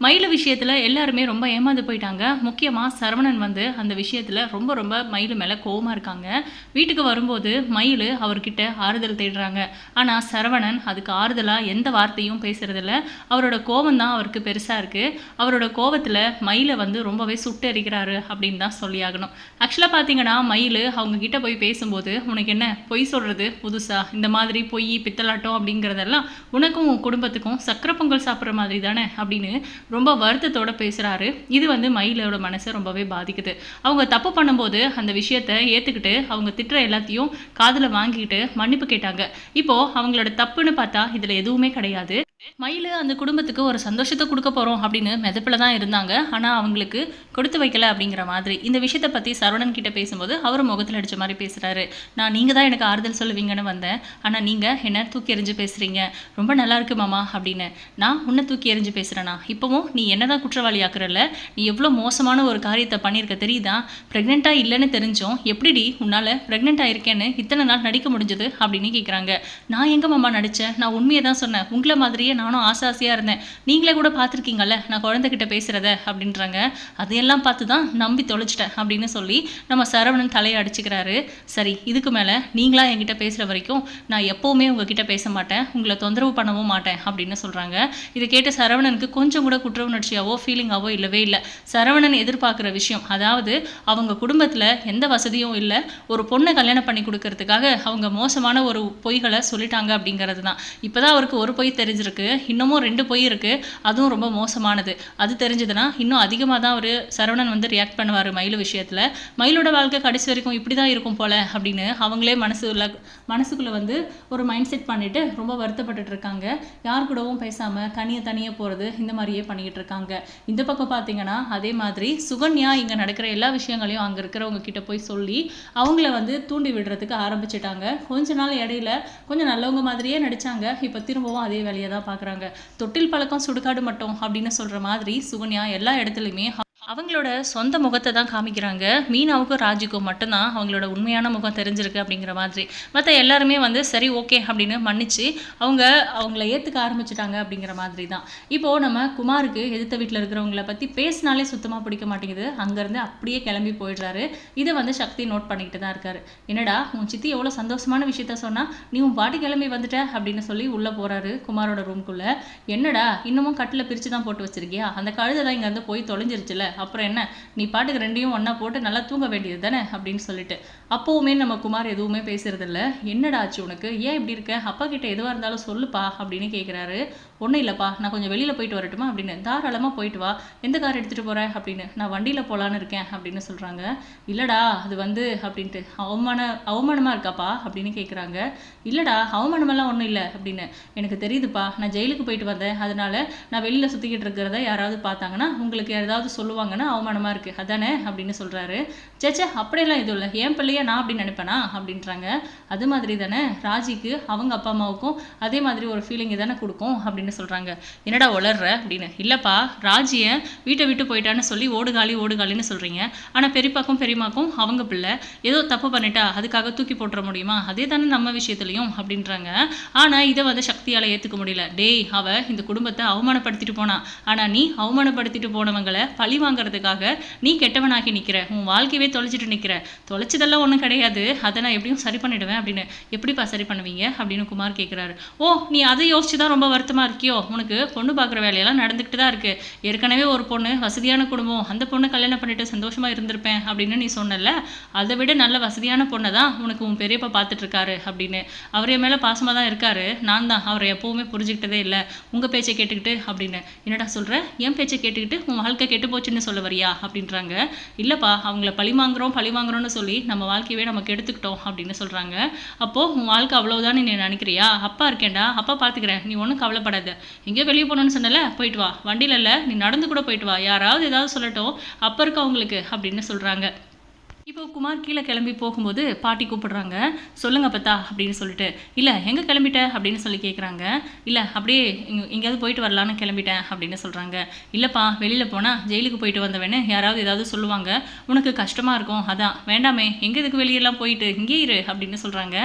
மயில் விஷயத்தில் எல்லாருமே ரொம்ப ஏமாந்து போயிட்டாங்க. முக்கியமாக சரவணன் வந்து அந்த விஷயத்தில் ரொம்ப ரொம்ப மயில் மேலே கோவமாக இருக்காங்க. வீட்டுக்கு வரும்போது மயில் அவர்கிட்ட ஆறுதல் தேடுறாங்க. ஆனால் சரவணன் அதுக்கு ஆறுதலாக எந்த வார்த்தையும் பேசுகிறதில்ல அவரோட கோவம் தான் அவருக்கு பெருசாக இருக்குது அவரோட கோவத்தில் மயிலை வந்து ரொம்பவே சுட்டெரிக்கிறாரு அப்படின்னு தான் சொல்லியாகணும் ஆக்சுவலாக பார்த்தீங்கன்னா மயில் அவங்க கிட்ட போய் பேசும்போது உனக்கு என்ன பொய் சொல்கிறது புதுசாக இந்த மாதிரி பொய் பித்தலாட்டம் அப்படிங்கிறதெல்லாம் உனக்கும் உன் குடும்பத்துக்கும் சக்கரை பொங்கல் சாப்பிட்ற மாதிரி தானே? அப்படின்னு ரொம்ப வருத்தத்தோட பேசுகிறாரு இது வந்து மயிலோட மனசை ரொம்பவே பாதிக்குது. அவங்க தப்பு பண்ணும்போது அந்த விஷயத்த ஏற்றுக்கிட்டு அவங்க திட்டுற எல்லாத்தையும் காதில் வாங்கிக்கிட்டு மன்னிப்பு கேட்டாங்க. இப்போது அவங்களோட தப்புன்னு பார்த்தா இதில் எதுவுமே கிடையாது. மயில் அந்த குடும்பத்துக்கு ஒரு சந்தோஷத்தை கொடுக்க போகிறோம் அப்படின்னு மெதப்பில் தான் இருந்தாங்க. ஆனால் அவங்களுக்கு கொடுத்து வைக்கல அப்படிங்கிற மாதிரி. இந்த விஷயத்தை பற்றி சரவணன் கிட்ட பேசும்போது அவர் முகத்தில் அடித்த மாதிரி பேசுகிறாரு நான் நீங்கள் தான் எனக்கு ஆறுதல் சொல்லுவீங்கன்னு வந்தேன். ஆனால் நீங்கள் என்ன தூக்கி எறிஞ்சு பேசுகிறீங்க ரொம்ப நல்லா இருக்கு மாமா அப்படின்னு. நான் உன்னை தூக்கி எறிஞ்சு பேசுகிறேனா இப்போவும் நீ என்ன தான் குற்றவாளி ஆக்குறல நீ எவ்வளோ மோசமான ஒரு காரியத்தை பண்ணியிருக்க தெரியுதா? ப்ரெக்னெண்ட்டாக இல்லைன்னு தெரிஞ்சோம் எப்படிடி உன்னால் ப்ரெக்னென்ட் ஆயிருக்கேன்னு இத்தனை நாள் நடிக்க முடிஞ்சது? அப்படின்னு கேட்குறாங்க நான் எங்கே மாமா நடித்தேன் நான் உண்மையை தான் சொன்னேன். உங்களை மாதிரியே நானும் ஆசை ஆசையாக இருந்தேன். நீங்களே கூட பார்த்துருக்கீங்கல்ல நான் குழந்தைகிட்ட பேசுகிறத அப்படின்றாங்க. அதையெல்லாம் பார்த்து தான் நம்பி தொலைச்சிட்டேன் அப்படின்னு சொல்லி நம்ம சரவணன் தலையை அடிச்சுக்கிறாரு. சரி இதுக்கு மேலே நீங்களாக என்கிட்ட பேசுகிற வரைக்கும் நான் எப்போவுமே உங்ககிட்ட பேச மாட்டேன். உங்களை தொந்தரவு பண்ணவும் மாட்டேன் அப்படின்னு சொல்கிறாங்க இதை கேட்ட சரவணனுக்கு கொஞ்சம் கூட குற்ற உணர்ச்சியாவோ ஃபீலிங்காவோ இல்லவே இல்லை. சரவணன் எதிர்பார்க்குற விஷயம் அதாவது அவங்க குடும்பத்தில் எந்த வசதியும் இல்லை. ஒரு பொண்ணை கல்யாணம் பண்ணி கொடுக்கறதுக்காக அவங்க மோசமான ஒரு பொய்களை சொல்லிட்டாங்க அப்படிங்கிறது தான் இப்போ தான் அவருக்கு ஒரு பொய் தெரிஞ்சிருக்கு. இன்னமும் ரெண்டு பொய் இருக்குது அதுவும் ரொம்ப மோசமானது. அது தெரிஞ்சதுன்னா இன்னும் அதிகமாக தான் அவர் சரவணன் வந்து ரியாக்ட் பண்ணுவார் மயில் விஷயத்தில். மயிலோட வாழ்க்கை கடைசி வரைக்கும் இப்படி தான் இருக்கும் போல அப்படின்னு அவங்களே மனசுல மனசுக்குள்ளே வந்து ஒரு மைண்ட் செட் பண்ணிவிட்டு ரொம்ப வருத்தப்பட்டுட்டு இருக்காங்க. யார் கூடவும் பேசாமல் தனியாக தனியாக போகிறது இந்த மாதிரியே பண்ணிக்கிட்டு இருக்காங்க. இந்த பக்கம் பார்த்தீங்கன்னா அதே மாதிரி சுகன்யா இங்கே நடக்கிற எல்லா விஷயங்களையும் அங்கே இருக்கிறவங்க கிட்ட போய் சொல்லி அவங்கள வந்து தூண்டி விடுறதுக்கு ஆரம்பிச்சிட்டாங்க. கொஞ்ச நாள் இடையில கொஞ்சம் நல்லவங்க மாதிரியே நடிச்சாங்க. இப்போ திரும்பவும் அதே வேலையை தான் பார்க்குறாங்க. தொட்டில் பழக்கம் சுடுகாடு மட்டும் அப்படின்னு சொல்கிற மாதிரி சுகன்யா எல்லா இடத்துலையுமே அவங்களோட சொந்த முகத்தை தான் காமிக்கிறாங்க. மீனாவுக்கும் ராஜுக்கும் மட்டும்தான் அவங்களோட உண்மையான முகம் தெரிஞ்சிருக்கு அப்படிங்கிற மாதிரி. மற்ற எல்லாருமே வந்து சரி ஓகே அப்படின்னு மன்னிச்சு அவங்க அவங்கள ஏற்றுக்க ஆரம்பிச்சிட்டாங்க அப்படிங்கிற மாதிரி தான். இப்போது நம்ம குமாருக்கு எதிர்த்த வீட்டில் இருக்கிறவங்கள பற்றி பேசினாலே சுத்தமாக பிடிக்க மாட்டேங்குது. அங்கேருந்து அப்படியே கிளம்பி போயிடுறாரு. இதை வந்து சக்தி நோட் பண்ணிக்கிட்டு தான் இருக்காரு. என்னடா உன் சித்தி எவ்வளோ சந்தோஷமான விஷயத்த சொன்னால் நீ உன் பாட்டு கிளம்பி வந்துட்ட அப்படின்னு சொல்லி உள்ளே போகிறாரு குமாரோட ரூம்குள்ளே என்னடா இன்னமும் கட்டில் பிரித்து தான் போட்டு வச்சிருக்கியா? அந்த கழுதை தான் இங்கேருந்து போய் தொலைஞ்சிருச்சுல. அப்புறம் என்ன? நீ பாட்டுக்கு ரெண்டையும் ஒன்றா போட்டு நல்லா தூங்க வேண்டியது தானே? அப்படின்னு சொல்லிட்டு. அப்போவுமே நம்ம குமார் எதுவுமே பேசுறதில்ல. என்னடா ஆச்சு உனக்கு? ஏன் இப்படி இருக்க? அப்பா கிட்ட எதுவாக இருந்தாலும் சொல்லுப்பா அப்படின்னு கேட்குறாரு ஒன்றும் இல்லைப்பா நான் கொஞ்சம் வெளியில் போயிட்டு வரட்டுமா அப்படின்னு. தாராளமாக போயிட்டு வா. எந்த கார் எடுத்துகிட்டு போகிற அப்படின்னு. நான் வண்டியில் போகலான்னு இருக்கேன் அப்படின்னு சொல்கிறாங்க இல்லைடா அது வந்து அப்படின்ட்டு. அவமான அவமானமாக இருக்காப்பா? அப்படின்னு கேட்குறாங்க இல்லைடா அவமானமெல்லாம் ஒன்றும் இல்லை அப்படின்னு. எனக்கு தெரியுதுப்பா நான் ஜெயிலுக்கு போயிட்டு வந்தேன். அதனால நான் வெளியில் சுற்றிக்கிட்டு இருக்கிறத யாராவது பார்த்தாங்கன்னா உங்களுக்கு யாராவது சொல்லுவாங்கன்னா அவமானமாக இருக்குது அதானே? அப்படின்னு சொல்கிறாரு சேச்சே அப்படியெல்லாம் எதுவும் இல்லை. என் பிள்ளைய நான் அப்படின்னு நினைப்பேனா? அப்படின்றாங்க. அது மாதிரி தானே? ராஜிக்கு அவங்க அப்பா அம்மாவுக்கும் அதே மாதிரி ஒரு ஃபீலிங் தானே கொடுக்கும் அப்படின்னு சொல்கிறாங்க என்னடா வளர்ற அப்படின்னு. இல்லைப்பா ராஜியை வீட்டை விட்டு போயிட்டான்னு சொல்லி ஓடுகாலி ஓடுகாலின்னு சொல்கிறீங்க ஆனால் பெரியப்பாக்கும் பெரியமாக்கும் அவங்க பிள்ளை ஏதோ தப்பு பண்ணிட்டா அதுக்காக தூக்கி போட்டுற முடியுமா? அதே தானே நம்ம விஷயத்துலையும் அப்படின்றாங்க. ஆனால் இதை வந்து சக்தியால் ஏற்றுக்க முடியல. டேய் அவ இந்த குடும்பத்தை அவமானப்படுத்திட்டு போனா. ஆனால் நீ அவமானப்படுத்திட்டு போனவங்களை பழி வாங்க வாங்கிறதுக்காக நீ கெட்டவனாகி நிற்கிற உன் வாழ்க்கையவே தொலைச்சிட்டு நிற்கிற தொலைச்சதெல்லாம் ஒன்றும் கிடையாது. அதை நான் எப்படியும் சரி பண்ணிடுவேன் அப்படின்னு. எப்படிப்பா சரி பண்ணுவீங்க? அப்படின்னு குமார் கேட்குறாரு ஓ நீ அதை யோசிச்சு தான் ரொம்ப வருத்தமாக இருக்கியோ? உனக்கு பொண்ணு பார்க்குற வேலையெல்லாம் நடந்துக்கிட்டு தான் இருக்கு. ஏற்கனவே ஒரு பொண்ணு வசதியான குடும்பம். அந்த பொண்ணு கல்யாணம் பண்ணிட்டு சந்தோஷமா இருந்திருப்பேன் அப்படின்னு நீ சொன்னல அதை விட நல்ல வசதியான பொண்ணை தான் உனக்கு உன் பெரியப்பா பார்த்துட்டு இருக்காரு அப்படின்னு. அவர் என் மேலே பாசமாக தான் இருக்காரு. நான் தான் அவரை எப்போவுமே புரிஞ்சுக்கிட்டதே இல்லை. உங்கள் பேச்சை கேட்டுக்கிட்டு அப்படின்னு. என்னடா சொல்கிற என் பேச்சை கேட்டுக்கிட்டு உன் வாழ்க்கை கெட்டு போச்சுன்னு சொல்ல வரியா அப்படின்றாங்க. இல்லைப்பா அவங்கள பழி வாங்குறோம் பழி வாங்குறோம்னு சொல்லி நம்ம வாழ்க்கையவே நமக்கு எடுத்துக்கிட்டோம் அப்படின்னு சொல்கிறாங்க அப்போது உன் வாழ்க்கை அவ்வளோதான் நீ நினைக்கிறியா? அப்பா இருக்கேன்டா அப்பா பார்த்துக்கிறேன் நீ ஒன்றும் கவலைப்படாத. எங்கேயோ வெளியே போகணும்னு சொன்னல போயிட்டு வா. வண்டியில் இல்லை நீ நடந்து கூட போயிட்டு வா. யாராவது ஏதாவது சொல்லட்டும் அப்போ இருக்க அவங்களுக்கு அப்படின்னு சொல்கிறாங்க இப்போ குமார் கீழே கிளம்பி போகும்போது பாட்டி கூப்பிடுறாங்க. சொல்லுங்க பத்தா அப்படின்னு சொல்லிட்டு. இல்லை எங்கே கிளம்பிட்ட? அப்படின்னு சொல்லி கேட்குறாங்க இல்லை அப்படியே இங்கே எங்கேயாவது போயிட்டு வரலான்னு கிளம்பிட்டேன் அப்படின்னு சொல்கிறாங்க இல்லைப்பா வெளியில் போனால் ஜெயிலுக்கு போயிட்டு வந்தவனே யாராவது ஏதாவது சொல்லுவாங்க. உனக்கு கஷ்டமாக இருக்கும் அதான். வேண்டாமே எங்கே இதுக்கு வெளியெல்லாம் போயிட்டு? இங்கே இரு அப்படின்னு சொல்கிறாங்க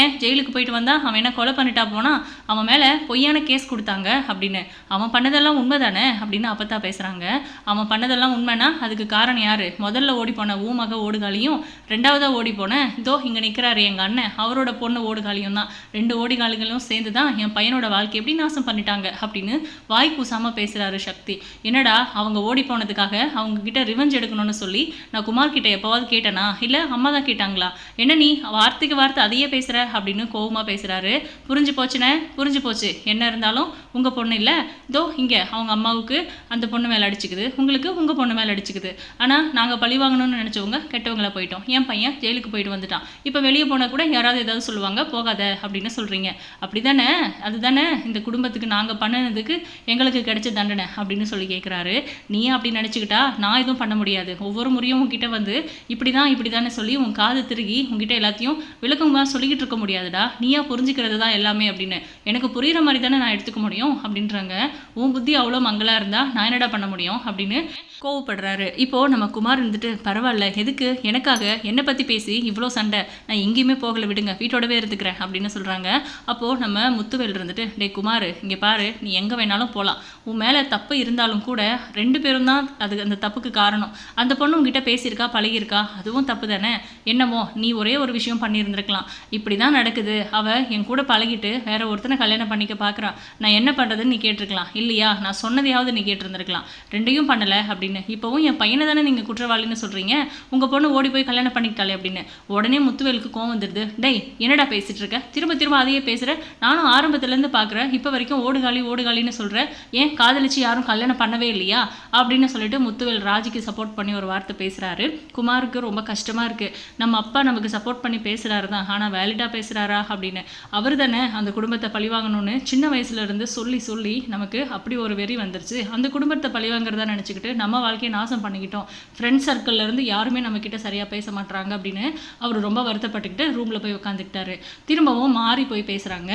ஏன்? ஜெயிலுக்கு போயிட்டு வந்தால் அவன் என்ன கொலை பண்ணிட்டா போனால் அவன் மேலே பொய்யான கேஸ் கொடுத்தாங்க அப்படின்னு. அவன் பண்ணதெல்லாம் உண்மை தானே அப்படின்னு அப்பத்தா பேசுகிறாங்க அவன் பண்ணதெல்லாம் உண்மைனா அதுக்கு காரணம் யார்? முதல்ல ஓடி போன ஊமக ஓடுகாலியும் ரெண்டாவதாக ஓடி போனேன் இதோ இங்கே நிற்கிறாரு எங்கள் அண்ணன். அவரோட பொண்ணு ஓடுகாலியும் தான். ரெண்டு ஓடிகாலிகளும் சேர்ந்து தான் என் பையனோட வாழ்க்கை எப்படி நாசம் பண்ணிட்டாங்க அப்படின்னு வாய் கூசாமல் பேசுகிறாரு சக்தி. என்னடா அவங்க ஓடி போனதுக்காக அவங்க கிட்ட ரிவெஞ்ச் எடுக்கணும்னு சொல்லி நான் குமார் கிட்ட எப்போவாவது கேட்டேனா? இல்லை அம்மா தான் கேட்டாங்களா? என்ன நீ வார்த்தைக்கு வார்த்தை அதையே பேசுகிற அப்படின்னு கோவமாக பேசுகிறாரு புரிஞ்சு போச்சுனே புரிஞ்சு போச்சு. என்ன இருந்தாலும் உங்கள் பொண்ணு இல்லை. இதோ இங்கே அவங்க அம்மாவுக்கு அந்த பொண்ணு மேலே அடிச்சுக்குது. உங்களுக்கு உங்கள் பொண்ணு மேலே அடிச்சுக்குது. ஆனால் நாங்கள் பழி வாங்கணும்னு நினச்சவங்க கெட்டவங்கள போயிட்டோம். என் பையன் ஜெயிலுக்கு போயிட்டு வந்துட்டான். இப்போ வெளியே போனால் கூட யாராவது ஏதாவது சொல்லுவாங்க போகாத அப்படின்னு சொல்கிறீங்க அப்படி தானே அதுதானே? இந்த குடும்பத்துக்கு நாங்கள் பண்ணினதுக்கு எங்களுக்கு கிடைச்ச தண்டனை அப்படின்னு சொல்லி கேட்குறாரு நீ அப்படி நினச்சிக்கிட்டா? நான் எதுவும் பண்ண முடியாது. ஒவ்வொரு முறையும் உங்ககிட்ட வந்து இப்படி தான் இப்படி தானே சொல்லி உன் காது திருகி உங்ககிட்ட எல்லாத்தையும் விளக்கமாக சொல்லிக்கிட்டு இருக்க முடியாதுடா. நீயா புரிஞ்சுக்கிறது தான் எல்லாமே அப்படின்னு. எனக்கு புரிகிற மாதிரி தானே நான் எடுத்துக்க முடியும் அப்படின்றாங்க. உன் புத்தி அவ்வளோ மங்களாக இருந்தால் நான் என்னடா பண்ண முடியும் அப்படின்னு கோவப்படுறாரு. இப்போ நம்ம குமார் இருந்துட்டு பரவாயில்ல எதுக்கு? எனக்காக என்னை பற்றி பேசி இவ்வளோ சண்டை. நான் எங்கேயுமே போகல விடுங்க. வீட்டோடவே இருந்துக்கிறேன் அப்படின்னு சொல்கிறாங்க அப்போது நம்ம முத்துவேல் இருந்துட்டு டே குமார் இங்கே பாரு. நீ எங்கே வேணாலும் போகலாம் உன் மேலே தப்பு இருந்தாலும் கூட ரெண்டு பேரும் தான் அது அந்த தப்புக்கு காரணம். அந்த பொண்ணு உங்ககிட்ட பேசியிருக்கா பழகியிருக்கா? அதுவும் தப்பு தானே? என்னமோ நீ ஒரே ஒரு விஷயம் பண்ணியிருந்திருக்கலாம். இப்படி தான் நடக்குது. அவள் என் கூட பழகிட்டு வேற ஒருத்தனை கல்யாணம் பண்ணிக்க பார்க்குறா நான் என்ன பண்ணுறதுன்னு நீ கேட்டிருக்கலாம். இல்லையா? நான் சொன்னதையாவது நீ கேட்டிருந்திருக்கலாம். ரெண்டையும் பண்ணலை அப்படின்னு இப்போவும் என் பையனை தானே நீங்கள் குற்றவாளின்னு சொல்கிறீங்க உங்கள் பொண்ணு ஓடி போய் கல்யாணம் பண்ணிக்கிட்டாலே அப்படின்னு. உடனே முத்துவேலுக்கு கோவம் வந்துடுது டேய் என்னடா பேசிட்டு இருக்க? திரும்ப திரும்ப அதையே பேசுகிற நானும் ஆரம்பத்துலேருந்து பார்க்குறேன் இப்போ வரைக்கும் ஓடுகாலி ஓடுகாலின்னு சொல்கிறேன் ஏன் காதலிச்சு யாரும் கல்யாணம் பண்ணவே இல்லையா? அப்படின்னு சொல்லிட்டு முத்துவேல் ராஜுக்கு சப்போர்ட் பண்ணி ஒரு வார்த்தை பேசுகிறாரு குமாருக்கு ரொம்ப கஷ்டமாக இருக்குது நம்ம அப்பா நமக்கு சப்போர்ட் பண்ணி பேசுகிறாரு தான். ஆனால் வேலிடாக பேசுகிறாரா அப்படின்னு. அவர் தானே அந்த குடும்பத்தை பழிவாங்கணும்னு சின்ன வயசுல இருந்து சொல்லி சொல்லி நமக்கு அப்படி ஒரு வெறி வந்துருச்சு. அந்த குடும்பத்தை பழிவாங்கிறதா நினச்சிக்கிட்டு நம்ம வாழ்க்கையை நாசம் பண்ணிக்கிட்டோம். ஃப்ரெண்ட் சர்க்கிள்ல இருந்து யாருமே நம்ம கிட்ட சரியா பேச மாட்டுறாங்க அப்படின்னு அவர் ரொம்ப வருத்தப்பட்டுக்கிட்டு ரூம்ல போய் உட்காந்துக்கிட்டாரு திரும்பவும் மாறி போய் பேசுறாங்க.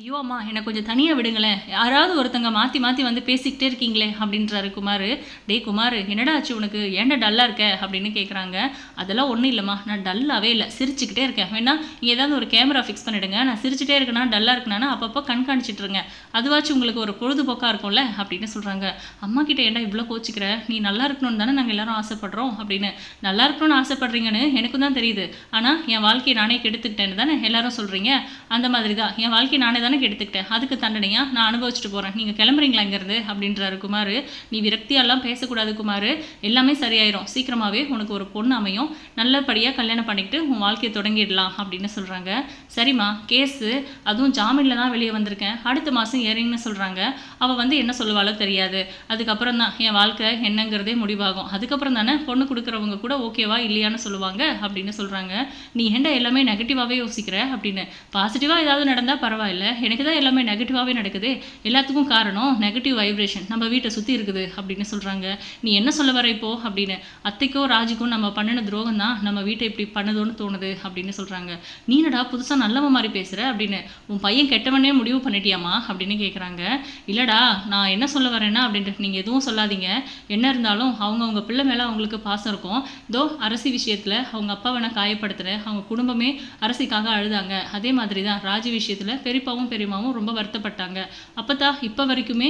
ஐயோ அம்மா என்னை கொஞ்சம் தனியாக விடுங்களேன். யாராவது ஒருத்தங்க மாற்றி மாற்றி வந்து பேசிக்கிட்டே இருக்கீங்களே அப்படின்றாரு குமார். டேய் குமார் என்னடா ஆச்சு உனக்கு? ஏன்டா டல்லாக இருக்க? அப்படின்னு கேட்குறாங்க அதெல்லாம் ஒன்றும் இல்லைம்மா நான் டல்லாகவே இல்லை சிரிச்சுக்கிட்டே இருக்கேன். வேணா இங்கே ஏதாவது ஒரு கேமரா ஃபிக்ஸ் பண்ணிவிடுங்க நான் சிரிச்சிட்டே இருக்கேனா டல்லாக இருக்கேனா அப்பப்போ கண்காணிச்சிட்ருங்க அதுவாச்சும் உங்களுக்கு ஒரு பொழுதுபோக்காக இருக்கும்ல அப்படின்னு சொல்கிறாங்க அம்மா கிட்ட ஏன்டா இவ்வளோ கோச்சிக்கிற? நீ நல்லா இருக்கணும்னு தானே நாங்கள் எல்லாரும் ஆசைப்படுறோம் அப்படின்னு. நல்லா இருக்கணும்னு ஆசைப்படுறீங்கன்னு எனக்கும் தான் தெரியுது. ஆனால் என் வாழ்க்கையை நானே கெடுத்துக்கிட்டேன்னு தானே எல்லாரும் சொல்கிறீங்க அந்த மாதிரி தான் என் வாழ்க்கையை நானே தானே கெடுத்துக்கிட்டேன் அதுக்கு தண்டனையாக நான் அனுபவிச்சுட்டு போகிறேன் நீங்கள் கிளம்புறீங்களா இங்கேருந்து? அப்படின்றாரு குமார். நீ விரக்தியெல்லாம் பேசக்கூடாது குமார். எல்லாமே சரியாயிரும். சீக்கிரமாகவே உனக்கு ஒரு பொண்ணு அமையும். நல்லபடியாக கல்யாணம் பண்ணிக்கிட்டு உன் வாழ்க்கையை தொடங்கிடலாம் அப்படின்னு சொல்கிறாங்க சரிம்மா கேஸு. அதுவும் ஜாமீனில் தான் வெளியே வந்திருக்கேன். அடுத்த மாதம் ஏறிங்கன்னு சொல்கிறாங்க அவள் வந்து என்ன சொல்லுவாளோ தெரியாது. அதுக்கப்புறம் தான் என் வாழ்க்கை என்னங்கிறதே முடிவாகும். அதுக்கப்புறம் தானே பொண்ணு கொடுக்குறவங்க கூட ஓகேவா இல்லையான்னு சொல்லுவாங்க அப்படின்னு சொல்கிறாங்க நீ ஏன்டா எல்லாமே நெகட்டிவாகவே யோசிக்கிற அப்படின்னு. பாசிட்டிவாக ஏதாவது நடந்தால் பரவாயில்ல. எனக்கு தான் எல்லாமே நெகட்டிவாகவே நடக்குது. எல்லாத்துக்கும் காரணம் நெகட்டிவ் வைப்ரேஷன் நம்ம வீட்டை சுற்றி இருக்குது அப்படின்னு சொல்கிறாங்க நீ என்ன சொல்ல வர இப்போ? அப்படின்னு. அத்தைக்கோ ராஜுக்கும் நம்ம பண்ணின துரோகம் தான் நம்ம வீட்டை இப்படி பண்ணதோன்னு தோணுது அப்படின்னு சொல்கிறாங்க நீனடா புதுசாக நல்லவன் மாதிரி பேசுகிற அப்படின்னு. உன் பையன் கெட்டவனே முடிவு பண்ணிட்டியாமா அப்படின்னு கேட்குறாங்க இல்லைடா நான் என்ன சொல்ல வரேன்னா அப்படின்ட்டு நீங்கள் எதுவும் சொல்லாதீங்க. என்ன இருந்தாலும் அவங்க அவங்க பிள்ளை மேலே அவங்களுக்கு பாசம் இருக்கும். தோ அரசி விஷயத்தில் அவங்க அப்பாவை நான் காயப்படுத்துகிறேன் அவங்க குடும்பமே அரசிக்காக அழுதாங்க. அதே மாதிரி தான் ராஜி விஷயத்தில் அப்பாவும் பெரியம்மாவும் ரொம்ப வருத்தப்பட்டாங்க. அப்போ இப்போ வரைக்குமே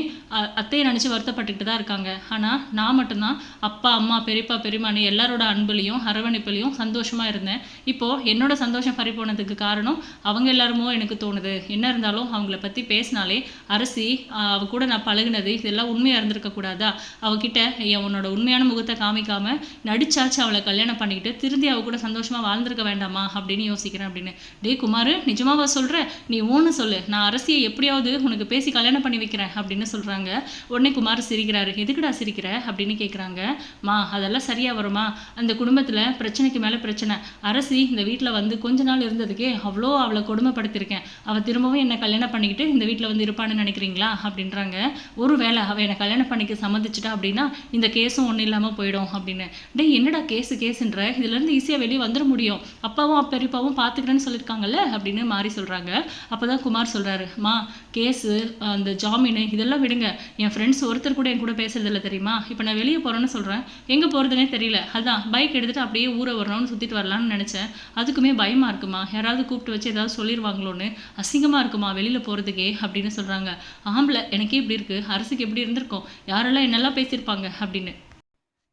அத்தையை நினச்சி வருத்தப்பட்டுக்கிட்டு தான் இருக்காங்க. ஆனால் நான் மட்டும்தான் அப்பா அம்மா பெரியப்பா பெரியம்மானு எல்லாரோட அன்புலையும் அரவணைப்புலையும் சந்தோஷமாக இருந்தேன். இப்போது என்னோட சந்தோஷம் பறி போனதுக்கு காரணம் அவங்க எல்லாருமோ எனக்கு தோணுது. என்ன இருந்தாலும் அவங்கள பற்றி பேசினாலே அரசி அவ கூட நான் பழகினது இதெல்லாம் உண்மையாக இருந்திருக்க கூடாதா? அவகிட்ட உன்னோட உண்மையான முகத்தை காமிக்காமல் நடிச்சாச்சு அவளை கல்யாணம் பண்ணிக்கிட்டு திருந்தி அவ கூட சந்தோஷமாக வாழ்ந்திருக்க வேண்டாமா அப்படின்னு யோசிக்கிறேன் அப்படின்னு. டே குமார் நிஜமாவா சொல்கிற நீ ஓன்னு சொல்லு. சொல்லு. நான் அரசியை எப்படியாவது உனக்கு பேசி கல்யாணம் பண்ணி வைக்கிறேன் அப்படின்னு சொல்கிறாங்க உடனே குமார் சிரிக்கிறாரு. எதுக்குடா சிரிக்கிற? அப்படின்னு கேட்குறாங்க மா அதெல்லாம் சரியாக வருமா? அந்த குடும்பத்தில் பிரச்சனைக்கு மேலே பிரச்சனை. அரசி இந்த வீட்டில் வந்து கொஞ்ச நாள் இருந்ததுக்கே அவ்வளோ அவளை கொடுமைப்படுத்தியிருக்கேன். அவள் திரும்பவும் என்னை கல்யாணம் பண்ணிக்கிட்டு இந்த வீட்டில் வந்து இருப்பான்னு நினைக்கிறீங்களா? அப்படின்றாங்க. ஒரு வேளை அவள் என்னை கல்யாணம் பண்ணிக்க சம்மதிச்சிட்டா அப்படின்னா இந்த கேஸும் ஒன்றும் இல்லாமல் போயிடும் அப்படின்னு. டே என்னடா கேஸு கேஸுன்ற? இதுலேருந்து ஈஸியாக வெளியே வந்துட முடியும். அப்பாவும் பெரியப்பாவும் பார்த்துக்கிறேன்னு சொல்லியிருக்காங்கல்ல அப்படின்னு மாறி சொல்கிறாங்க அப்போ தான் குமார் குமார் சொல்கிறாரு மா கேஸு அந்த ஜாமீனு இதெல்லாம் விடுங்க. என் ஃப்ரெண்ட்ஸ் ஒருத்தர் கூட என் கூட பேசுறதில்ல தெரியுமா? இப்போ நான் வெளியே போகிறேன்னு சொல்கிறேன் எங்கே போகிறதுனே தெரியல. அதான் பைக் எடுத்துகிட்டு அப்படியே ஊரை வரணும்னு சுற்றிட்டு வரலான்னு நினச்சேன். அதுக்குமே பயமாக இருக்குமா? யாராவது கூப்பிட்டு வச்சு ஏதாவது சொல்லிடுவாங்களோன்னு அசிங்கமாக இருக்குமா? வெளியில் போகிறதுக்கே அப்படின்னு சொல்கிறாங்க ஆம்பளை எனக்கே இப்படி இருக்குது அரசுக்கு எப்படி இருந்திருக்கும்? யாரெல்லாம் என்னெல்லாம் பேசியிருப்பாங்க? அப்படின்னு.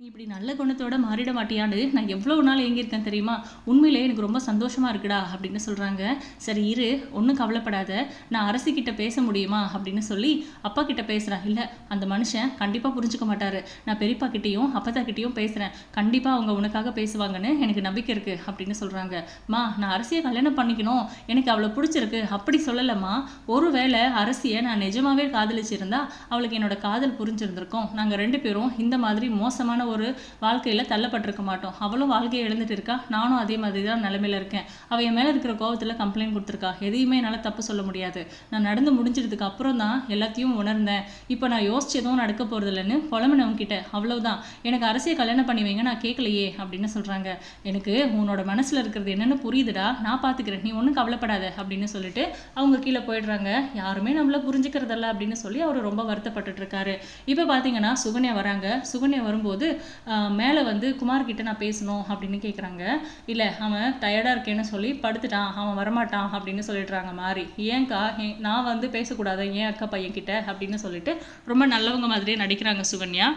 நீ இப்படி நல்ல குணத்தோட மாறிட மாட்டியான்னு நான் எவ்வளோ நாள் ஏங்கியிருக்கேன் தெரியுமா? உண்மையிலே எனக்கு ரொம்ப சந்தோஷமா இருக்குடா அப்படின்னு சொல்கிறாங்க சரி இரு ஒன்றும் கவலைப்படாத. நான் அரசிக்கிட்ட பேச முடியுமா அப்படின்னு சொல்லி அப்பா கிட்ட பேசுகிறேன் இல்லை அந்த மனுஷன் கண்டிப்பாக புரிஞ்சுக்க மாட்டார். நான் பெரியப்பா கிட்டேயும் அப்பத்தா கிட்டேயும் பேசுகிறேன் கண்டிப்பாக அவங்க உனக்காக பேசுவாங்கன்னு எனக்கு நம்பிக்கை இருக்குது அப்படின்னு சொல்கிறாங்க மா நான் அரசியை கல்யாணம் பண்ணிக்கணும். எனக்கு அவளை பிடிச்சிருக்கு. அப்படி சொல்லலைம்மா. ஒருவேளை அரசியை நான் நிஜமாவே காதலிச்சிருந்தா அவளுக்கு என்னோட காதல் புரிஞ்சிருந்திருக்கும். நாங்கள் ரெண்டு பேரும் இந்த மாதிரி மோசமான ஒரு வாழ்க்கையில் தள்ளப்பட்டிருக்க மாட்டோம். அவளும் வாழ்க்கையை எழுந்துட்டு இருக்கா? நானும் அதே மாதிரி தான் நிலமையில இருக்கேன். அவள் என் மேலே இருக்கிற கோவத்தில் கம்ப்ளைண்ட் கொடுத்துருக்கா? எதையுமே என்னால் தப்பு சொல்ல முடியாது. நான் நடந்து முடிஞ்சதுக்கு அப்புறம் தான் எல்லாத்தையும் உணர்ந்தேன். இப்போ நான் யோசிச்சு எதுவும் நடக்க போகிறதில்லன்னு இல்லைன்னு புலம்பினவங்க கிட்ட அவ்வளவுதான். எனக்கு அரசியை கல்யாணம் பண்ணி வைங்க நான் கேட்கலையே அப்படின்னு சொல்கிறாங்க எனக்கு உன்னோட மனசில் இருக்கிறது என்னென்னு புரியுதுடா. நான் பார்த்துக்கிறேன் நீ ஒன்றும் கவலைப்படாத அப்படின்னு சொல்லிட்டு அவங்க கீழே போயிடுறாங்க. யாருமே நம்மள புரிஞ்சுக்கிறதில்ல அப்படின்னு சொல்லி அவர் ரொம்ப வருத்தப்பட்டுட்டு இருக்காரு. இப்போ பார்த்தீங்கன்னா சுகன்யா வராங்க. சுகன்யா வரும்போது மேலே வந்து குமார் கிட்ட நான் பேசணும் அப்படின்னு கேட்குறாங்க இல்லை அவன் டயர்டாக இருக்கேன்னு சொல்லி படுத்துட்டான். அவன் வரமாட்டான் அப்படின்னு சொல்லிடுறாங்க மாறி. ஏன்க்கா நான் வந்து பேசக்கூடாது. ஏன் அக்கா பையன் கிட்ட அப்படின்னு சொல்லிட்டு ரொம்ப நல்லவங்க மாதிரியே நடிக்கிறாங்க சுகன்யா.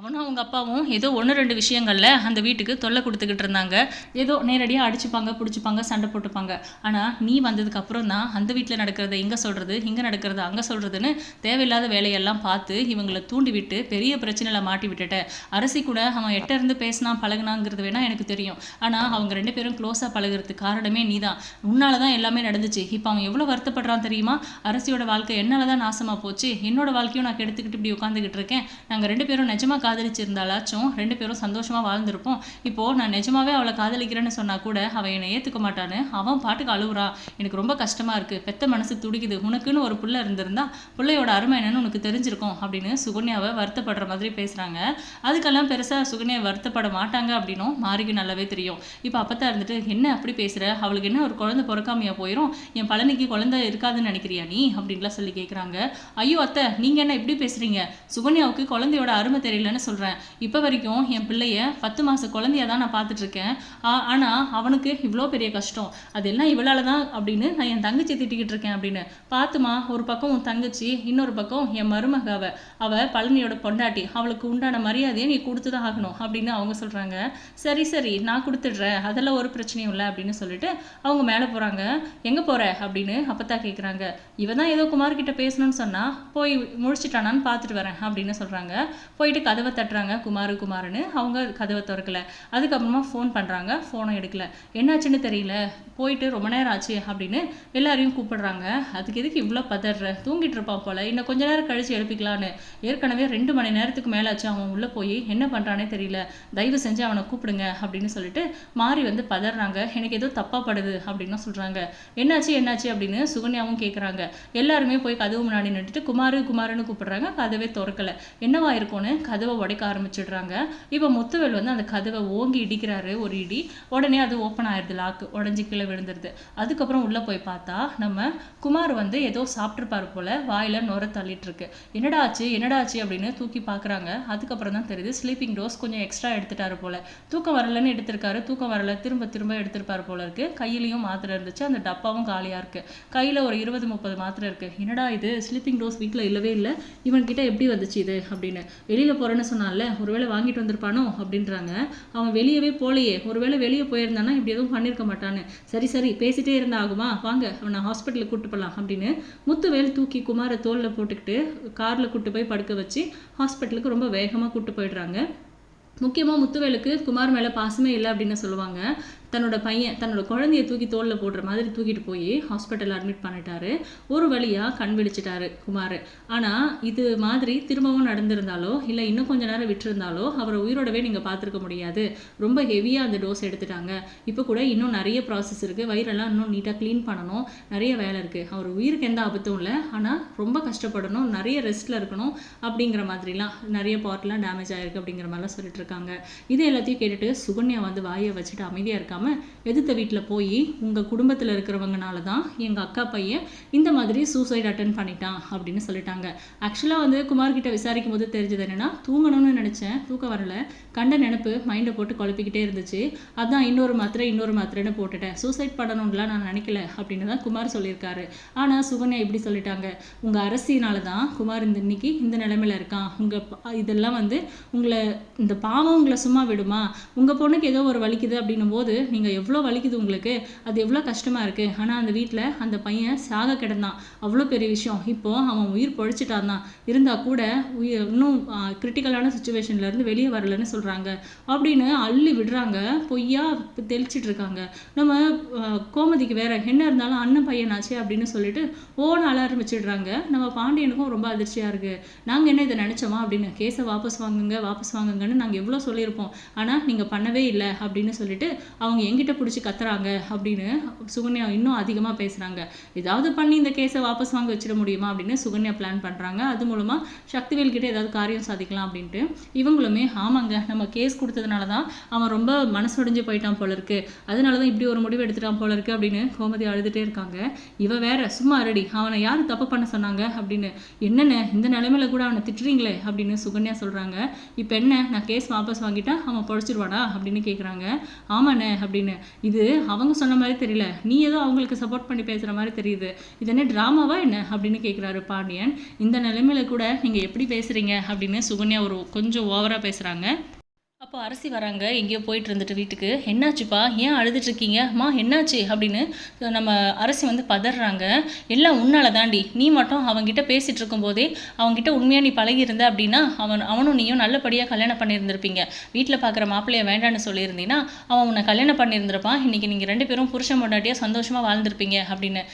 அவனும் அவங்க அப்பாவும் ஏதோ ஒன்று ரெண்டு விஷயங்களில் அந்த வீட்டுக்கு தொல்லை கொடுத்துக்கிட்டு இருந்தாங்க. ஏதோ நேரடியாக அடிச்சுப்பாங்க பிடிச்சிப்பாங்க சண்டை போட்டுப்பாங்க. ஆனால் நீ வந்ததுக்கு அப்புறம் தான் அந்த வீட்டில் நடக்கிறத இங்கே சொல்கிறது இங்கே நடக்கிறது அங்கே சொல்கிறதுன்னு தேவையில்லாத வேலையெல்லாம் பார்த்து இவங்களை தூண்டி விட்டு பெரிய பிரச்சனையில் மாட்டி விட்டுட்ட. அரசி கூட அவன் எட்ட இருந்து பேசினா பழகினாங்கிறது வேணால் எனக்கு தெரியும். ஆனால் அவங்க ரெண்டு பேரும் க்ளோஸாக பழகுறதுக்கு காரணமே நீ தான் உன்னால் தான் எல்லாமே நடந்துச்சு. இப்போ அவன் எவ்வளோ வருத்தப்படுறான் தெரியுமா? அரசியோட வாழ்க்கை என்னால் தான் நாசமாக போச்சு. என்னோட வாழ்க்கையும் நான் கெடுத்துக்கிட்டு இப்படி உட்காந்துக்கிட்டு இருக்கேன். நாங்கள் ரெண்டு பேரும் நிஜமாக காதலிச்சிருந்தாலாச்சும் ரெண்டு பேரும் சந்தோஷமாக வாழ்ந்திருப்போம். இப்போது நான் நிஜமாவே அவளை காதலிக்கிறேன்னு சொன்னால் கூட அவள் என்னை ஏற்றுக்க மாட்டான்னு அவன் பாட்டுக்கு அழுகுறான் எனக்கு ரொம்ப கஷ்டமாக இருக்குது பெத்த மனசு துடிக்குது. உனக்குன்னு ஒரு புள்ள இருந்திருந்தா பிள்ளையோட அருமை என்னன்னு உனக்கு தெரிஞ்சிருக்கும் அப்படின்னு சுகன்யாவை வருத்தப்படுற மாதிரி பேசுகிறாங்க அதுக்கெல்லாம் பெருசாக சுகன்யா வருத்தப்பட மாட்டாங்க அப்படின்னும் மாறிக்கு நல்லாவே தெரியும். இப்போ அப்பத்தான் இருந்துட்டு என்ன அப்படி பேசுகிற அவளுக்கு என்ன ஒரு குழந்தை பிறக்காமையா போயிடும் என் பழனிக்கு குழந்தை இருக்காதுன்னு நினைக்கிறியா நீ? அப்படின்லாம் சொல்லி கேட்குறாங்க ஐயோ அத்தை நீங்கள் என்ன இப்படி பேசுகிறீங்க சுகன்யாவுக்கு குழந்தையோட அருமை தெரியலன்னு சொல்கிறேன் இப்போ வரைக்கும் என் பிள்ளைய பத்து மாத குழந்தைய தான் நான் பார்த்துட்ருக்கேன். ஆனால் அவனுக்கு இவ்வளோ பெரிய கஷ்டம். அதெல்லாம் இவளால தான் அப்படின்னு நான் என் தங்கச்சி திட்டிக்கிட்டு இருக்கேன் அப்படின்னு. பார்த்துமா ஒரு பக்கம் உன் தங்கச்சி இன்னொரு பக்கம் என் மருமக அவ. அவள் பழனியோட பொண்டாட்டி. அவளுக்கு உண்டான மரியாதையை நீ கொடுத்து தான் ஆகணும் அப்படின்னு அவங்க சொல்கிறாங்க சரி சரி நான் கொடுத்துட்றேன். அதெல்லாம் ஒரு பிரச்சனையும் இல்லை அப்படின்னு சொல்லிட்டு அவங்க மேலே போகிறாங்க எங்கே போகிற அப்படின்னு அப்பத்தா கேட்குறாங்க இவ தான் ஏதோ குமார்கிட்ட பேசணும்னு சொன்னால் போய் முடிச்சிட்டானான்னு பார்த்துட்டு வரேன் அப்படின்னு சொல்கிறாங்க போயிட்டு கதவை தட்டுறாங்க குமாரு குமாருன்னு. அவங்க கதவை திறக்கல. அதுக்கப்புறமா ஃபோன் பண்ணுறாங்க ஃபோனும் எடுக்கல. என்னாச்சுன்னு தெரியல. போயிட்டு ரொம்ப நேரம் ஆச்சு அப்படின்னு எல்லாரையும் கூப்பிடுறாங்க. அதுக்கு எதுக்கு இவ்வளோ பதற தூங்கிட்டு இருப்பான் போல. இன்னும் கொஞ்ச நேரம் கழிச்சு எழுப்பிக்கலான்னு. ஏற்கனவே ரெண்டு மணி நேரத்துக்கு மேலே ஆச்சு அவன் உள்ளே போய் என்ன பண்ணுறானே தெரியல. தயவு செஞ்சு அவனை கூப்பிடுங்க அப்படின்னு சொல்லிட்டு மாறி வந்து பதறாங்க. எனக்கு ஏதோ தப்பாக படுது அப்படின்னு சொல்கிறாங்க என்னாச்சு என்னாச்சு அப்படின்னு சுகன்யாவும் கேட்குறாங்க எல்லாருமே போய் கதவு முன்னாடி நின்றுட்டு குமாரு குமாருன்னு கூப்பிடுறாங்க. கதவே திறக்கல. என்னவா இருக்கும்னு கதவை உடைக்க ஆரம்பிச்சிடுறாங்க. இப்போ முத்துவேல் வந்து அந்த கதவை ஓங்கி இடிக்கிறாரு ஒரு இடி. உடனே அது ஓப்பன் ஆயிடுது லாக்கு உடஞ்சி கீழே விழுந்துருது. அதுக்கப்புறம் உள்ளே போய் பார்த்தா நம்ம குமார் வந்து ஏதோ சாப்பிட்ருப்பார் போல வாயில நுர தள்ளிட்டு இருக்கு என்னடா ஆச்சு? என்னடா ஆச்சு? அப்படின்னு தூக்கி பார்க்குறாங்க. அதுக்கப்புறம் தான் தெரியுது ஸ்லீப்பிங் டோஸ் கொஞ்சம் எக்ஸ்ட்ரா எடுத்துட்டாரு போல. தூக்கம் வரலன்னு எடுத்திருக்காரு. தூக்கம் வரல திரும்ப திரும்ப எடுத்திருப்பார் போல இருக்கு. கையிலையும் மாத்திரை இருந்துச்சு அந்த டப்பாவும் காலியா இருக்கு. கையில ஒரு இருபது முப்பது மாத்திரை இருக்கு. என்னடா இது? ஸ்லீப்பிங் டோஸ் வீட்டில் இல்லவே இல்லை. இவன்கிட்ட எப்படி வந்துச்சு இது? அப்படின்னு. வெளியில போறேன்னு சொன்னால ஒருவேளை வாங்கிட்டு வந்திருப்பானோ அப்படின்றாங்க. அவன் வெளியவே போலையே. ஒருவேளை வெளியே போயிருந்தானா இப்படி எதுவும் பண்ணியிருக்க மாட்டான்னு. சரி சரி பேசிட்டே இருந்தா ஆகுமா? வாங்க அவனை ஹாஸ்பிட்டலுக்கு கூட்டு போகலாம் அப்படின்னு முத்துவேல் தூக்கி குமாரை தோலில் போட்டுக்கிட்டு காரில் கூட்டு போய் படுக்க வச்சு ஹாஸ்பிட்டலுக்கு ரொம்ப வேகமாக கூட்டு போயிடுறாங்க. முக்கியமாக முத்துவேலுக்கு குமார் மேலே பாசமே இல்லை அப்படின்னு சொல்லுவாங்க. தன்னோட பையன் தன்னோட குழந்தைய தூக்கி தோளில் போடுற மாதிரி தூக்கிட்டு போய் ஹாஸ்பிட்டல் அட்மிட் பண்ணிட்டாரு. ஒரு வழியாக கண் விழிச்சிட்டாரு குமார். ஆனால் இது மாதிரி திரும்பவும் நடந்திருந்தாலோ இல்லை இன்னும் கொஞ்ச நேரம் விட்டுருந்தாலோ அவரை உயிரோடவே நீங்கள் பார்த்துருக்க முடியாது. ரொம்ப ஹெவியாக அந்த டோஸ் எடுத்துட்டாங்க. இப்போ கூட இன்னும் நிறைய ப்ராசஸ் இருக்குது வயிறெல்லாம் இன்னும் நீட்டாக க்ளீன் பண்ணணும். நிறைய வேலை இருக்குது அவர் உயிருக்கு எந்த ஆபத்தும் இல்லை. ஆனால் ரொம்ப கஷ்டப்படணும். நிறைய ரெஸ்ட்டில் இருக்கணும் அப்படிங்கிற மாதிரிலாம் நிறைய பார்ட்லாம் டேமேஜ் ஆகிருக்கு அப்படிங்கிற மாதிரிலாம் சொல்லிட்டு இருக்காங்க. இது எல்லாத்தையும் கேட்டுட்டு சுகன்யா வந்து வாயை வச்சுட்டு அமைதியாக இருக்காம எதிர்த்த வீட்டில் போய் உங்கள் குடும்பத்தில் இருக்கிறவங்கனால தான் எங்கள் அக்கா பையன் இந்த மாதிரி சூசைட் அட்டன் பண்ணிட்டான் அப்படின்னு சொல்லிட்டாங்க. ஆக்சுவலாக வந்து குமார்கிட்ட விசாரிக்கும் போது தெரிஞ்சது என்னென்னா தூங்கணும்னு நினச்சேன் தூக்கம் வரல. கண்ட நினப்பு மைண்டை போட்டு குழப்பிக்கிட்டே இருந்துச்சு. அதான் இன்னொரு மாத்திரை இன்னொரு மாத்திரைன்னு போட்டுட்டேன். சூசைட் பண்ணணும்லாம் நான் நினைக்கல அப்படின்னு தான் குமார் சொல்லியிருக்காரு. ஆனால் சுகன்யா இப்படி சொல்லிட்டாங்க. உங்கள் அரசினால தான் குமார் இந்த இன்னைக்கு இந்த நிலமையில இருக்கான். உங்கள் இதெல்லாம் வந்து உங்களை இந்த பாவம் உங்களை சும்மா விடுமா? உங்கள் பொண்ணுக்கு ஏதோ ஒரு வலிக்குது அப்படின்னும் போது நீங்கள் எவ்வளோ வலிக்குது உங்களுக்கு? அது எவ்வளோ கஷ்டமாக இருக்குது ஆனால் அந்த வீட்டில் அந்த பையன் சாக கிடந்தான். அவ்வளோ பெரிய விஷயம். இப்போது அவன் உயிர் பொழைச்சிட்டான் தான் இருந்தால் கூட உயிர் இன்னும் கிரிட்டிக்கலான சுச்சுவேஷன்லேருந்து வெளியே வரலன்னு சொல்கிறாங்க அப்படின்னு அள்ளி விடுறாங்க. பொய்யா தெளிச்சிட்டு இருக்காங்க. நம்ம கோமதிக்கு வேற என்ன இருந்தாலும் அண்ணன் பையனாச்சே அப்படின்னு சொல்லிட்டு ஓன அழ ஆரம்பிச்சிடுறாங்க. நம்ம பாண்டியனுக்கும் ரொம்ப அதிர்ச்சியாக இருக்குது நாங்கள் என்ன இதை நினச்சோமா அப்படின்னு கேஸை வாபஸ் வாங்குங்க வாபஸ் வாங்குங்கன்னு நாங்கள் எவ்வளோ சொல்லியிருப்போம். ஆனால் நீங்கள் பண்ணவே இல்லை அப்படின்னு சொல்லிட்டு அவங்க எங்கிட்ட பிடிச்சி கத்துறாங்க அப்படின்னு சுகன்யா இன்னும் அதிகமாக பேசுகிறாங்க ஏதாவது பண்ணி இந்த கேஸை வாபஸ் வாங்க வச்சிட முடியுமா அப்படின்னு சுகன்யா பிளான் பண்ணுறாங்க அது மூலமாக சக்திவேல் கிட்டே ஏதாவது காரியம் சாதிக்கலாம் அப்படின்ட்டு இவங்களுமே ஆமாங்க நம்ம கேஸ் கொடுத்ததுனால தான் அவன் ரொம்ப மனசுடைஞ்சு போயிட்டான் போல இருக்கு. அதனால தான் இப்படி ஒரு முடிவு எடுத்துட்டான் போல இருக்கு அப்படின்னு கோமதி அழுதுகிட்டே இருக்காங்க. இவ வேற சும்மா ரெடி அவனை யார் தப்பு பண்ண சொன்னாங்க? அப்படின்னு என்னென்ன இந்த நிலைமையில கூட அவனை திட்டுறீங்களே? அப்படின்னு சுகன்யா சொல்கிறாங்க இப்போ என்ன நான் கேஸ் வாபஸ் வாங்கிட்டா அவன் பொழைச்சிருவானா? அப்படின்னு கேட்குறாங்க ஆமாண்ணே அப்படின்னு. இது அவங்க சொன்ன மாதிரி தெரியல. நீ ஏதோ அவங்களுக்கு சப்போர்ட் பண்ணி பேசுற மாதிரி தெரியுது. இது என்ன ட்ராமாவா என்ன? அப்படின்னு கேட்குறாரு பாண்டியன். இந்த நிலைமையில கூட நீங்க எப்படி பேசுறீங்க அப்படின்னு சுகன்யா ஒரு கொஞ்சம் ஓவரா பேசுறாங்க. அப்போ அரசி வராங்க எங்கேயோ போயிட்டு இருந்துட்டு வீட்டுக்கு. என்னாச்சுப்பா? ஏன் அழுதுட்டு இருக்கீங்க? அம்மா என்னாச்சு? அப்படின்னு நம்ம அரசி வந்து பதறாங்க. எல்லாம் உன்னால தாண்டி. நீ மட்டும் அவங்ககிட்ட பேசிட்டு இருக்கும்போதே அவங்ககிட்ட உண்மையாக நீ பழகியிருந்த அப்படின்னா அவன் அவனும் நீயும் நல்லபடியாக கல்யாணம் பண்ணியிருந்திருப்பீங்க. வீட்டில் பார்க்குற மாப்பிள்ளைய வேண்டான்னு சொல்லியிருந்தீங்கன்னா அவன் உன்னை கல்யாணம் பண்ணியிருந்திருப்பான். இன்னைக்கு நீங்கள் ரெண்டு பேரும் புருஷன் பொண்டாட்டியாக சந்தோஷமாக வாழ்ந்திருப்பீங்க அப்படின்னு.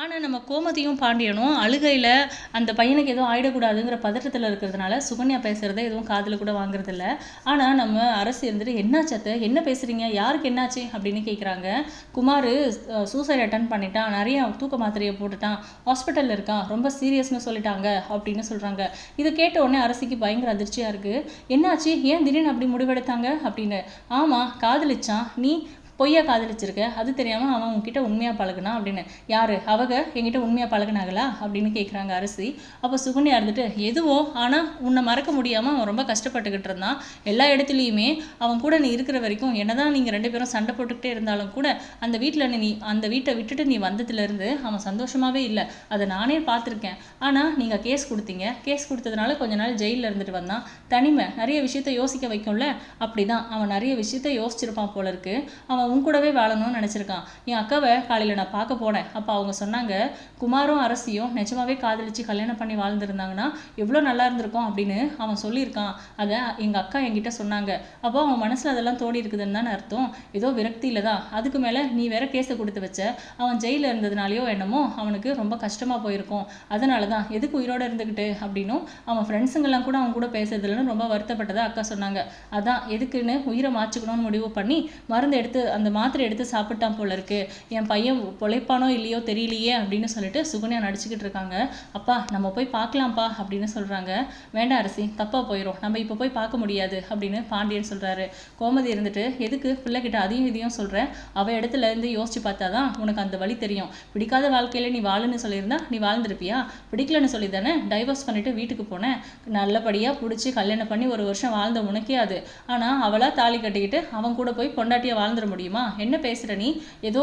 ஆனால் நம்ம கோமதியும் பாண்டியனும் அழுகையில் அந்த பையனுக்கு எதுவும் ஆயிடக்கூடாதுங்கிற பதட்டத்தில் இருக்கிறதுனால சுகன்யா பேசுகிறத எதுவும் காதில் கூட வாங்குறதில்ல. ஆனால் நம்ம அரசு இருந்துட்டு என்னாச்சத்த என்ன பேசுகிறீங்க யாருக்கு என்னாச்சு? அப்படின்னு கேட்குறாங்க குமார் சூசைட் அட்டன் பண்ணிட்டான். நிறைய தூக்க மாத்திரையை போட்டுட்டான். ஹாஸ்பிட்டலில் இருக்கான். ரொம்ப சீரியஸ்னு சொல்லிட்டாங்க அப்படின்னு சொல்கிறாங்க இதை கேட்ட உடனே அரசிக்கு பயங்கர அதிர்ச்சியாக இருக்குது என்னாச்சு? ஏன் திடீர்னு அப்படி முடிவெடுத்தாங்க? அப்படின்னு. ஆமாம் காதலிச்சான். நீ பொய்யா காதலிச்சிருக்க அது தெரியாமல் அவன் உன்கிட்ட உண்மையாக பழகுனா அப்படின்னு. யார்? அவங்க என்கிட்ட உண்மையாக பழகுனாங்களா? அப்படின்னு கேட்குறாங்க அரசி. அப்போ சுகன்யா இருந்துட்டு எதுவோ? ஆனால் உன்னை மறக்க முடியாமல் அவன் ரொம்ப கஷ்டப்பட்டுக்கிட்டு இருந்தான். எல்லா இடத்துலையுமே அவன் கூட நீ இருக்கிற வரைக்கும் என்னதான் நீங்கள் ரெண்டு பேரும் சண்டை போட்டுக்கிட்டே இருந்தாலும் கூட அந்த வீட்டில் நீ அந்த வீட்டை விட்டுட்டு நீ வந்ததுலேருந்து அவன் சந்தோஷமாகவே இல்லை. அதை நானே பார்த்துருக்கேன். ஆனால் நீங்கள் கேஸ் கொடுத்தீங்க. கேஸ் கொடுத்ததுனால கொஞ்ச நாள் ஜெயிலில் இருந்துட்டு வந்தான். தனிமை நிறைய விஷயத்த யோசிக்க வைக்கும்ல? அப்படிதான். அவன் நிறைய விஷயத்த யோசிச்சிருப்பான் போல இருக்கு. அவன் உன் கூடவே வாழணும்னு நினச்சிருக்கான். என் அக்காவை காலையில் நான் பார்க்க போனேன். அப்போ அவங்க சொன்னாங்க குமாரும் அரசியும் நிஜமாவே காதலிச்சு கல்யாணம் பண்ணி வாழ்ந்துருந்தாங்கன்னா எவ்வளோ நல்லா இருந்திருக்கும் அப்படின்னு அவன் சொல்லியிருக்கான். அதை எங்கள் அக்கா என்கிட்ட சொன்னாங்க. அப்போ அவன் மனசில் அதெல்லாம் தோடி இருக்குதுன்னு தானே அர்த்தம். ஏதோ விரக்தியில தான். அதுக்கு மேலே நீ வேற கேஸை கொடுத்து வச்ச. அவன் ஜெயிலில் இருந்ததுனாலயோ என்னமோ அவனுக்கு ரொம்ப கஷ்டமாக போயிருக்கும். அதனால தான் எதுக்கு உயிரோடு இருந்துக்கிட்டு அப்படின்னும் அவன் ஃப்ரெண்ட்ஸுங்கெல்லாம் கூட அவன் கூட பேசுறதுலன்னு ரொம்ப வருத்தப்பட்டதா அக்கா சொன்னாங்க. அதான் எதுக்குன்னு உயிரை மாற்றிக்கணும்னு முடிவு பண்ணி மருந்து எடுத்து அந்த மாத்திரை எடுத்து சாப்பிட்டான் போல இருக்கு. என் பையன் பொழைப்பானோ இல்லையோ தெரியலையே அப்படின்னு சொல்லிட்டு சுகன்யா நடிச்சுக்கிட்டு இருக்காங்க. அப்பா நம்ம போய் பார்க்கலாம்ப்பா அப்படின்னு சொல்றாங்க. வேண்டாம் அரசி தப்பா போயிடும் நம்ம இப்போ போய் பார்க்க முடியாது அப்படின்னு பாண்டியன் சொல்றாரு. கோமதி இருந்துட்டு எதுக்கு? பிள்ளைகிட்ட அதையும் இதையும் சொல்கிறேன் அவ இடத்துல இருந்து யோசிச்சு பார்த்தாதான் உனக்கு அந்த வழி தெரியும். பிடிக்காத வாழ்க்கையில நீ வாழுன்னு சொல்லியிருந்தா நீ வாழ்ந்துருப்பியா? பிடிக்கலன்னு சொல்லி தானே டைவர்ஸ் பண்ணிட்டு வீட்டுக்கு போனேன். நல்லபடியா பிடிச்சி கல்யாணம் பண்ணி ஒரு வருஷம் வாழ்ந்த உனக்கே அது. ஆனா அவளா தாலி கட்டிக்கிட்டு அவன் கூட போய் பொண்டாட்டியாக வாழ்ந்துட முடியுமா? என்ன பேசுகிற நீ? ஏதோ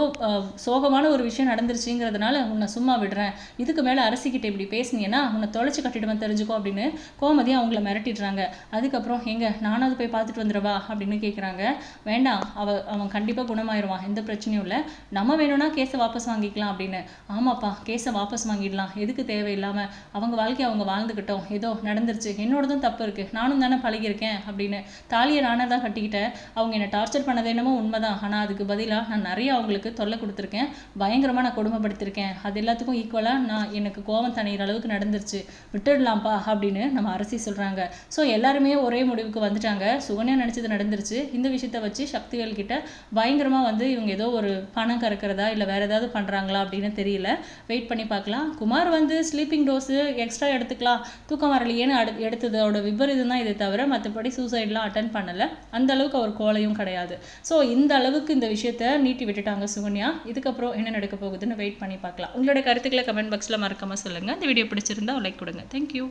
சோகமான ஒரு விஷயம் நடந்துருச்சுங்கிறதுனால உன்னை சும்மா விடுறேன். இதுக்கு மேலே அரசிக்கிட்ட இப்படி பேசுனீங்கன்னா உன்னை தொலைச்சி கட்டிடுவேன் தெரிஞ்சுக்கோ அப்படின்னு கோமதி அவங்கள மிரட்டிடுறாங்க. அதுக்கப்புறம் எங்க நானாவது போய் பார்த்துட்டு வந்துடவா அப்படின்னு கேட்குறாங்க வேண்டாம் அவ அவன் கண்டிப்பாக குணமாயிருவான். எந்த பிரச்சனையும் இல்லை. நம்ம வேணும்னா கேஸை வாபஸ் வாங்கிக்கலாம் அப்படின்னு. ஆமாப்பா கேஸை வாபஸ் வாங்கிடலாம். எதுக்கு தேவையில்லாமல் அவங்க வாழ்க்கையை அவங்க வாழ்ந்துக்கிட்டோம் ஏதோ நடந்துருச்சு. என்னோடதும் தப்பு இருக்குது நானும் தானே பழகியிருக்கேன் அப்படின்னு. தாலியை நானே தான் கட்டிக்கிட்டேன். அவங்க என்னை டார்ச்சர் பண்ணது என்னமோ உண்மைதான். ஆனால் அதுக்கு பதிலாக நான் நிறைய அவங்களுக்கு தொல்லை கொடுத்துருக்கேன். பயங்கரமாக நான் கொடுமைப்படுத்திருக்கேன். அது எல்லாத்துக்கும் ஈக்குவலாக நான் எனக்கு கோவம் தணிகிற அளவுக்கு நடந்துருச்சு. விட்டுடலாம்ப்பா அப்படின்னு நம்ம அரசி சொல்கிறாங்க ஸோ எல்லாருமே ஒரே முடிவுக்கு வந்துட்டாங்க. சுகன்யா நினச்சது நடந்துருச்சு. இந்த விஷயத்த வச்சு சக்திவேல் கிட்ட பயங்கரமாக வந்து இவங்க ஏதோ ஒரு பணம் கறக்கிறதா இல்லை வேறு ஏதாவது பண்ணுறாங்களா அப்படின்னு தெரியல. வெயிட் பண்ணி பார்க்கலாம். குமார் வந்து ஸ்லீப்பிங் டோஸு எக்ஸ்ட்ரா எடுத்துக்கலாம். தூக்கம் வரலையேன்னு அடு எடுத்ததோட விபரீதம் தான் இதை தவிர மற்றபடி சூசைட்லாம் அட்டன் பண்ணலை. அந்த அளவுக்கு அவர் கோலையும் கிடையாது. ஸோ இந்த அளவுக்கு இந்த விஷயத்த நீட்டி விட்டுட்டாங்க சுகன்யா. இதுக்கப்புறம் என்ன நடக்க போகுதுன்னு வெயிட் பண்ணி பார்க்கலாம். உங்களோட கருத்துக்களை கமெண்ட் பாக்ஸில் மறக்காமல் சொல்லுங்கள் இந்த வீடியோ பிடிச்சிருந்தா லைக் கொடுங்க. தேங்க்யூ